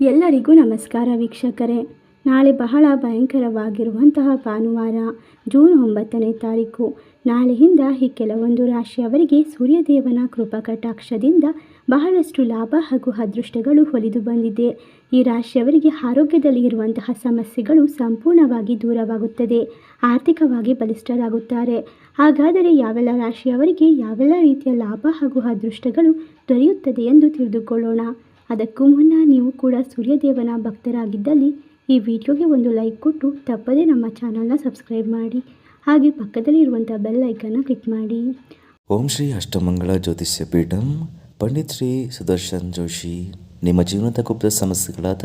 ಎಲ್ಲರಿಗೂ ನಮಸ್ಕಾರ ವೀಕ್ಷಕರೇ. ನಾಳೆ ಬಹಳ ಭಯಂಕರವಾಗಿರುವಂತಹ ಭಾನುವಾರ, ಜೂನ್ ಒಂಬತ್ತನೇ ತಾರೀಕು. ನಾಳೆಯಿಂದ ಈ ಕೆಲವೊಂದು ರಾಶಿಯವರಿಗೆ ಸೂರ್ಯದೇವನ ಕೃಪಕಟಾಕ್ಷದಿಂದ ಬಹಳಷ್ಟು ಲಾಭ ಹಾಗೂ ಅದೃಷ್ಟಗಳು ಒಲಿದು ಬಂದಿದೆ. ಈ ರಾಶಿಯವರಿಗೆ ಆರೋಗ್ಯದಲ್ಲಿ ಇರುವಂತಹ ಸಮಸ್ಯೆಗಳು ಸಂಪೂರ್ಣವಾಗಿ ದೂರವಾಗುತ್ತದೆ. ಆರ್ಥಿಕವಾಗಿ ಬಲಿಷ್ಠರಾಗುತ್ತಾರೆ. ಹಾಗಾದರೆ ಯಾವೆಲ್ಲ ರಾಶಿಯವರಿಗೆ ಯಾವೆಲ್ಲ ರೀತಿಯ ಲಾಭ ಹಾಗೂ ಅದೃಷ್ಟಗಳು ದೊರೆಯುತ್ತದೆ ಎಂದು ತಿಳಿದುಕೊಳ್ಳೋಣ. ಅದಕ್ಕೂ ಮುನ್ನ ನೀವು ಕೂಡ ಸೂರ್ಯದೇವನ ಭಕ್ತರಾಗಿದ್ದಲ್ಲಿ ಈ ವಿಡಿಯೋಗೆ ಒಂದು ಲೈಕ್ ಕೊಟ್ಟು ತಪ್ಪದೇ ನಮ್ಮ ಚಾನಲ್ನ ಸಬ್ಸ್ಕ್ರೈಬ್ ಮಾಡಿ. ಹಾಗೆ ಪಕ್ಕದಲ್ಲಿ ಇರುವಂಥ ಬೆಲ್ ಐಕನ್ನ ಕ್ಲಿಕ್ ಮಾಡಿ. ಓಂ ಶ್ರೀ ಅಷ್ಟಮಂಗಳ ಜ್ಯೋತಿಷ್ಯ ಪೀಠಂ, ಪಂಡಿತ್ ಶ್ರೀ ಸುದರ್ಶನ್ ಜೋಶಿ. ನಿಮ್ಮ ಜೀವನದ ಗುಪ್ತ ಸಮಸ್ಯೆಗಳಾದ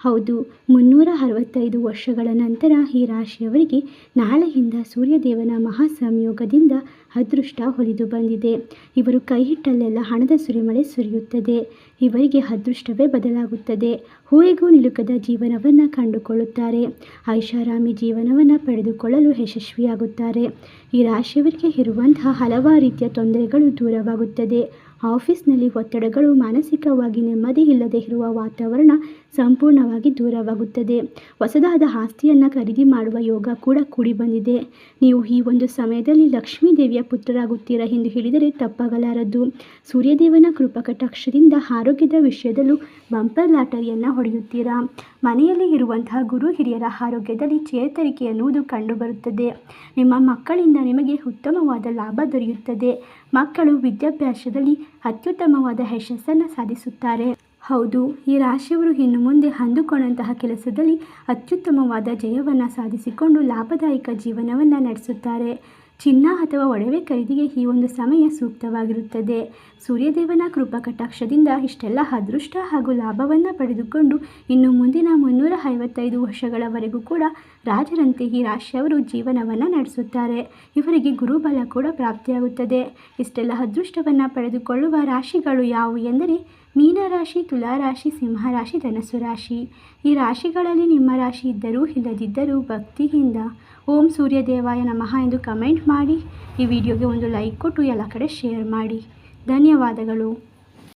ಹೌದು ಮುನ್ನೂರ ಅರವತ್ತೈದು ವರ್ಷಗಳ ನಂತರ ಈ ರಾಶಿಯವರಿಗೆ ನಾಳೆಯಿಂದ ಸೂರ್ಯದೇವನ ಮಹಾ ಸಂಯೋಗದಿಂದ ಅದೃಷ್ಟ ಹೊಲಿದು ಬಂದಿದೆ. ಇವರು ಕೈಹಿಟ್ಟಲ್ಲೆಲ್ಲ ಹಣದ ಸುರಿಮಳೆ ಸುರಿಯುತ್ತದೆ. ಇವರಿಗೆ ಅದೃಷ್ಟವೇ ಬದಲಾಗುತ್ತದೆ. ಹೂವಿಗೂ ನಿಲುಕದ ಜೀವನವನ್ನು ಕಂಡುಕೊಳ್ಳುತ್ತಾರೆ. ಐಷಾರಾಮಿ ಜೀವನವನ್ನು ಪಡೆದುಕೊಳ್ಳಲು ಯಶಸ್ವಿಯಾಗುತ್ತಾರೆ. ಈ ರಾಶಿಯವರಿಗೆ ಇರುವಂತಹ ಹಲವಾರು ರೀತಿಯ ತೊಂದರೆಗಳು ದೂರವಾಗುತ್ತದೆ. ಆಫೀಸ್ನಲ್ಲಿ ಒತ್ತಡಗಳು ಮಾನಸಿಕವಾಗಿ ನೆಮ್ಮದಿ ಇಲ್ಲದೆ ಇರುವ ವಾತಾವರಣ ಸಂಪೂರ್ಣವಾಗಿ ದೂರವಾಗುತ್ತದೆ. ಹೊಸದಾದ ಆಸ್ತಿಯನ್ನು ಖರೀದಿ ಮಾಡುವ ಯೋಗ ಕೂಡ ಕೂಡಿ ಬಂದಿದೆ. ನೀವು ಈ ಒಂದು ಸಮಯದಲ್ಲಿ ಲಕ್ಷ್ಮೀ ದೇವಿಯ ಪುತ್ರರಾಗುತ್ತೀರಾ ಎಂದು ಹೇಳಿದರೆ ತಪ್ಪಾಗಲಾರದು. ಸೂರ್ಯದೇವನ ಕೃಪಕಟಾಕ್ಷದಿಂದ ಆರೋಗ್ಯದ ವಿಷಯದಲ್ಲೂ ಬಂಪರ್ ಲಾಟರಿಯನ್ನು ಹೊಡೆಯುತ್ತೀರಾ? ಮನೆಯಲ್ಲಿ ಇರುವಂತಹ ಗುರು ಹಿರಿಯರ ಆರೋಗ್ಯದಲ್ಲಿ ಚೇತರಿಕೆ ಎನ್ನುವುದು ಕಂಡುಬರುತ್ತದೆ. ನಿಮ್ಮ ಮಕ್ಕಳಿಂದ ನಿಮಗೆ ಉತ್ತಮವಾದ ಲಾಭ ದೊರೆಯುತ್ತದೆ. ಮಕ್ಕಳು ವಿದ್ಯಾಭ್ಯಾಸದಲ್ಲಿ ಅತ್ಯುತ್ತಮವಾದ ಯಶಸ್ಸನ್ನು ಸಾಧಿಸುತ್ತಾರೆ. ಹೌದು, ಈ ರಾಶಿಯವರು ಇನ್ನು ಮುಂದೆ ಅಂದುಕೊಂಡಂತಹ ಕೆಲಸದಲ್ಲಿ ಅತ್ಯುತ್ತಮವಾದ ಜಯವನ್ನು ಸಾಧಿಸಿಕೊಂಡು ಲಾಭದಾಯಕ ಜೀವನವನ್ನು ನಡೆಸುತ್ತಾರೆ. ಚಿನ್ನ ಅಥವಾ ಒಡವೆ ಖರೀದಿಗೆ ಈ ಒಂದು ಸಮಯ ಸೂಕ್ತವಾಗಿರುತ್ತದೆ. ಸೂರ್ಯದೇವನ ಕೃಪಾ ಕಟಾಕ್ಷದಿಂದ ಇಷ್ಟೆಲ್ಲ ಅದೃಷ್ಟ ಹಾಗೂ ಲಾಭವನ್ನು ಪಡೆದುಕೊಂಡು ಇನ್ನು ಮುಂದಿನ ಮುನ್ನೂರ ಐವತ್ತೈದು ವರ್ಷಗಳವರೆಗೂ ಕೂಡ ರಾಜರಂತೆ ಈ ರಾಶಿಯವರು ಜೀವನವನ್ನು ನಡೆಸುತ್ತಾರೆ. ಇವರಿಗೆ ಗುರುಬಲ ಕೂಡ ಪ್ರಾಪ್ತಿಯಾಗುತ್ತದೆ. ಇಷ್ಟೆಲ್ಲ ಅದೃಷ್ಟವನ್ನು ಪಡೆದುಕೊಳ್ಳುವ ರಾಶಿಗಳು ಯಾವುವು ಎಂದರೆ ಮೀನರಾಶಿ, ತುಲಾರಾಶಿ, ಸಿಂಹರಾಶಿ ಧನಸ್ಸು ರಾಶಿ ಈ ರಾಶಿಗಳಲ್ಲಿ ನಿಮ್ಮ ರಾಶಿ ಇದ್ದರೂ ಇಲ್ಲದಿದ್ದರೂ ಭಕ್ತಿಯಿಂದ ಓಂ ಸೂರ್ಯದೇವಾಯ ನಮಃ ಎಂದು ಕಮೆಂಟ್ ಮಾಡಿ ಈ ವಿಡಿಯೋಗೆ ಒಂದು ಲೈಕ್ ಕೊಟ್ಟು ಎಲ್ಲ ಕಡೆ ಶೇರ್ ಮಾಡಿ. ಧನ್ಯವಾದಗಳು.